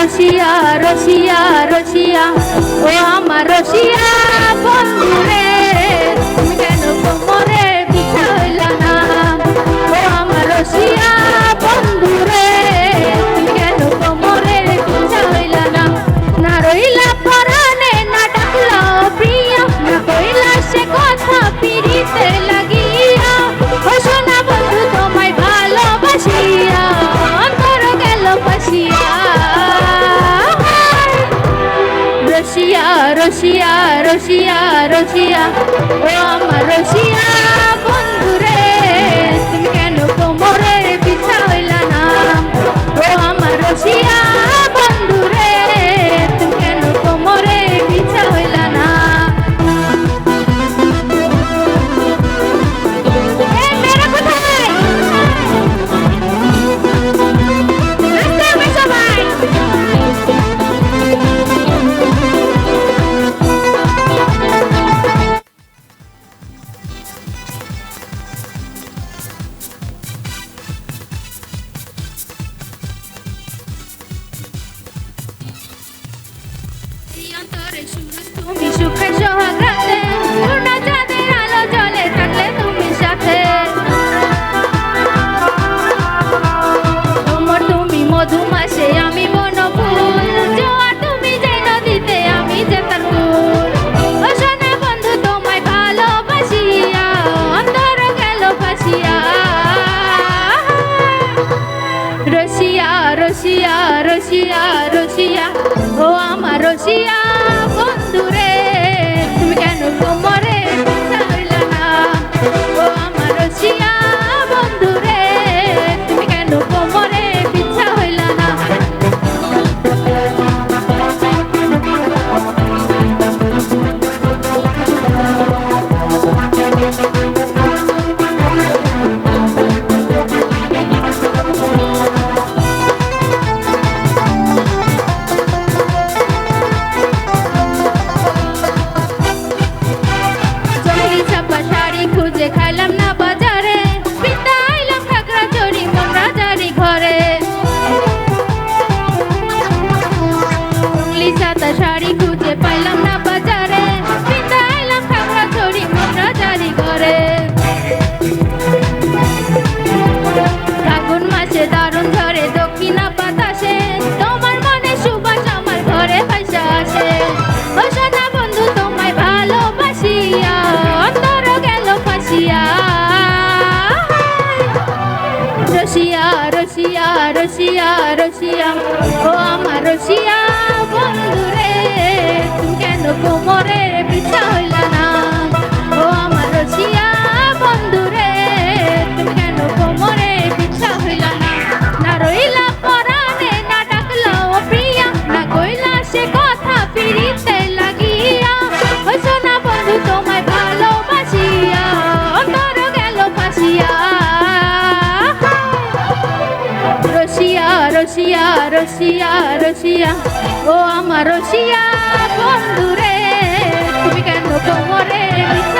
রসিয়া রসিয়া রসিয়া ও আমার রসিয়া বন্ধুরে। রশিয়া রশিয়া রশিয়া ও আমার রশিয়া। Yeah. দেখাইলাম না বাজারে, বিদাইলাম খাগড়া চড়ি মন রাজারি ঘরে। উংলি শাড়ি খুঁজে পাইলাম না বাজারে, বিদাইলাম খাগড়া চড়ি মন রাজারি ঘরে। ফাগুন মাসে দারুণ ঝরে, দক্ষিণা বাতাসে তোমার মনে সুবাস আমার ঘরে ভাসা আসে। রসিয়া রসিয়া রসিয়া রসিয়া। ও আমার রসিয়া বন্ধুরে কেন কোমরে রসিয়া রসিয়া। ও আমার রসিয়া বন্ধুরে তুমি কেন কোমরে মিশা